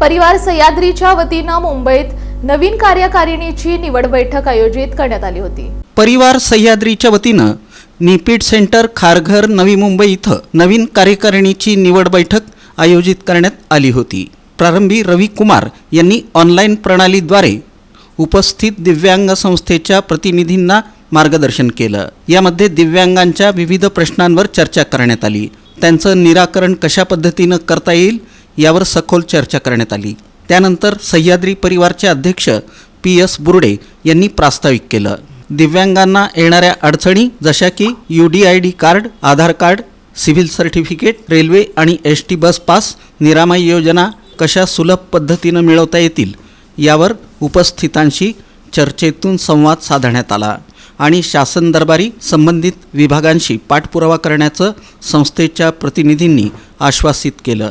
परिवार सह्याद्रीच्या वतीनं मुंबईत नवीन कार्यकारिणीची निवड बैठक आयोजित करण्यात आली होती. परिवार सह्याद्रीच्या वतीनं निपीड सेंटर खारघर नवी मुंबई इथं नवीन कार्यकारिणीची निवड बैठक आयोजित करण्यात आली होती. प्रारंभी रवी कुमार यांनी ऑनलाईन प्रणालीद्वारे उपस्थित दिव्यांग संस्थेच्या प्रतिनिधींना मार्गदर्शन केलं. यामध्ये दिव्यांगांच्या विविध प्रश्नांवर चर्चा करण्यात आली. त्यांचं निराकरण कशा पद्धतीनं करता येईल यावर सखोल चर्चा करण्यात आली. त्यानंतर सह्याद्री परिवारचे अध्यक्ष पी एस बुर्डे यांनी प्रास्ताविक केलं. दिव्यांगांना येणाऱ्या अडचणी जशा की U D I D card Aadhaar card civil certificate railway आणि S T bus pass Niramay Yojana कशा सुलभ पद्धतीनं मिळवता येतील यावर उपस्थितांशी चर्चेतून संवाद साधण्यात आला आणि शासन दरबारी संबंधित विभागांशी पाठपुरावा करण्याचं संस्थेच्या प्रतिनिधींनी आश्वासित केलं.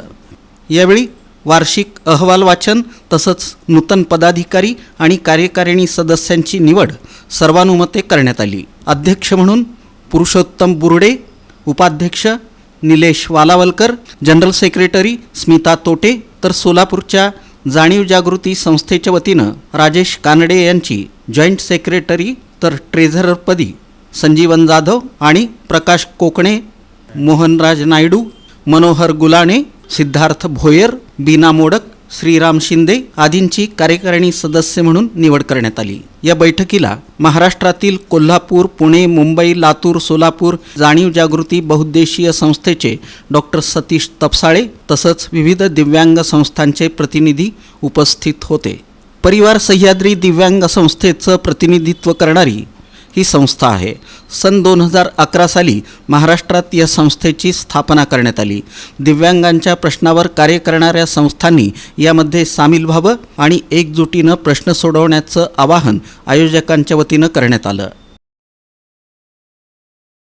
यावेळी वार्षिक अहवाल वाचन तसंच नूतन पदाधिकारी आणि कार्यकारिणी सदस्यांची निवड सर्वानुमते करण्यात आली. अध्यक्ष म्हणून पुरुषोत्तम बुर्डे उपाध्यक्ष निलेश वालावलकर जनरल सेक्रेटरी स्मिता तोटे तर सोलापूरच्या जाणीव जागृती संस्थेच्या वतीनं राजेश कानडे यांची जॉईंट सेक्रेटरी तर ट्रेझररपदी संजीवन जाधव आणि प्रकाश कोकणे मोहनराज नायडू मनोहर गुलाणे सिद्धार्थ भोयर बीना मोडक श्रीराम शिंदे आदींची कार्यकारिणी सदस्य म्हणून निवड करण्यात आली. या बैठकीला महाराष्ट्रातील कोल्हापूर पुणे मुंबई लातूर सोलापूर जाणीव जागृती बहुद्देशीय संस्थेचे डॉक्टर सतीश तपसाळे तसंच विविध दिव्यांग संस्थांचे प्रतिनिधी उपस्थित होते. परिवार सह्याद्री दिव्यांग संस्थेचं प्रतिनिधित्व करणारी ही संस्था आहे. सन दोन हजार अकरा साली महाराष्ट्रात या संस्थेची स्थापना करण्यात आली. दिव्यांगांच्या प्रश्नावर कार्य करणाऱ्या संस्थांनी यामध्ये सामील व्हावं आणि एकजुटीनं प्रश्न सोडवण्याचं आवाहन आयोजकांच्या वतीनं करण्यात आलं.